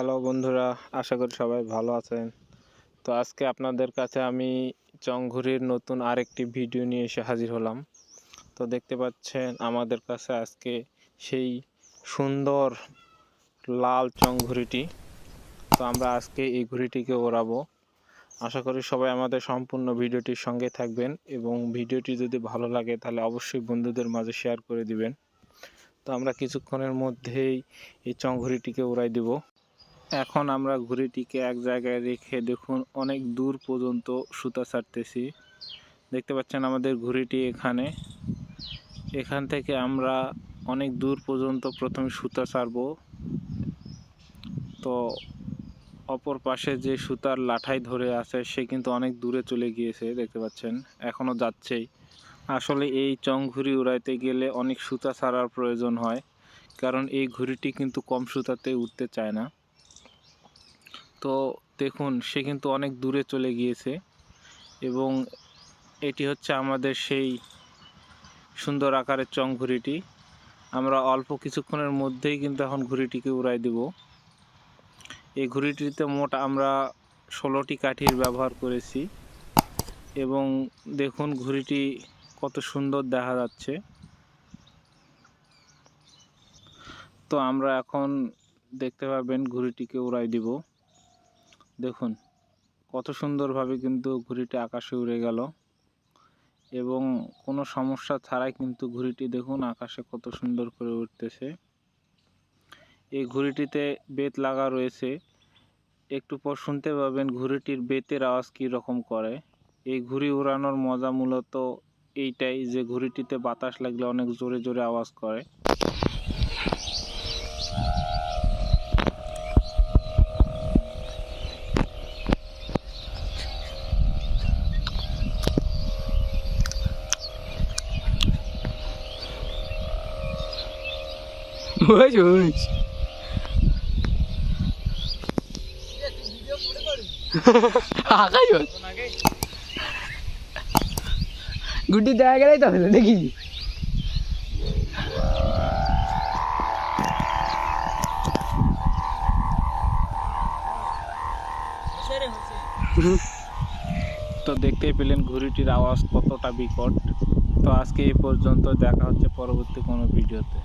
Hello বন্ধুরা, আশা করি সবাই ভালো আছেন। তো আজকে আপনাদের কাছে আমি চংঘুরির নতুন আরেকটি ভিডিও নিয়ে এসে হাজির হলাম। তো দেখতে পাচ্ছেন, আমাদের কাছে আজকে সেই সুন্দর লাল চংঘুরিটি। তো আমরা আজকে এই ঘুড়িটিকে ওড়াবো। আশা করি সবাই আমাদের সম্পূর্ণ ভিডিওটির সঙ্গে থাকবেন এবং ভিডিওটি যদি ভালো লাগে তাহলে অবশ্যই বন্ধুদের মাঝে শেয়ার করে দিবেন। তো আমরা কিছুক্ষণের মধ্যেই এই চংঘুরিটিকে উড়াই দিব। এখন আমরা ঘুড়িটিকে এক জায়গায় রেখে দেখুন, অনেক দূর পর্যন্ত সুতা ছাড়তেছি। দেখতে পাচ্ছেন আমাদের ঘুড়িটি এখানে। এখান থেকে আমরা অনেক দূর পর্যন্ত প্রথমে সুতা ছাড়বো। তো অপর পাশে যে সুতার লাঠাই ধরে আছে, সে কিন্তু অনেক দূরে চলে গিয়েছে, দেখতে পাচ্ছেন। এখনও যাচ্ছেই। আসলে এই চং ঘুড়ি উড়াইতে গেলে অনেক সুতা ছাড়ার প্রয়োজন হয়, কারণ এই ঘুড়িটি কিন্তু কম সুতাতে উঠতে চায় না। তো দেখুন, সে কিন্তু অনেক দূরে চলে গিয়েছে এবং এটি হচ্ছে আমাদের সেই সুন্দর আকারের চং ঘুড়িটি আমরা অল্প কিছুক্ষণের মধ্যেই কিন্তু এখন ঘুড়িটিকে উড়াই দেব। এই ঘুড়িটিতে মোট আমরা ষোলোটি কাঠির ব্যবহার করেছি এবং দেখুন, ঘুড়িটি কত সুন্দর দেখা যাচ্ছে। তো আমরা এখন দেখতে পাবেন ঘুড়িটিকে উড়াই দিব। দেখুন, কত সুন্দরভাবে কিন্তু ঘুড়িটি আকাশে উড়ে গেল। এবং কোনো সমস্যা ছাড়াই কিন্তু ঘুড়িটি দেখুন আকাশে কত সুন্দর করে উঠতেছে এই ঘুড়িটিতে বেত লাগা রয়েছে। একটু পর শুনতে পাবেন ঘুড়িটির বেতের আওয়াজ কী রকম করে। এই ঘুড়ি উড়ানোর মজা মূলত এইটাই যে ঘুড়িটিতে বাতাস লাগলে অনেক জোরে জোরে আওয়াজ করে। ওই ওই গুড্ডি দেখা গেলেই তো দেখি তো দেখতেই পেলেন ঘুড়িটির আওয়াজ কতটা বিকট। তো আজকে এই পর্যন্ত দেখা হচ্ছে পরবর্তী কোনো ভিডিওতে।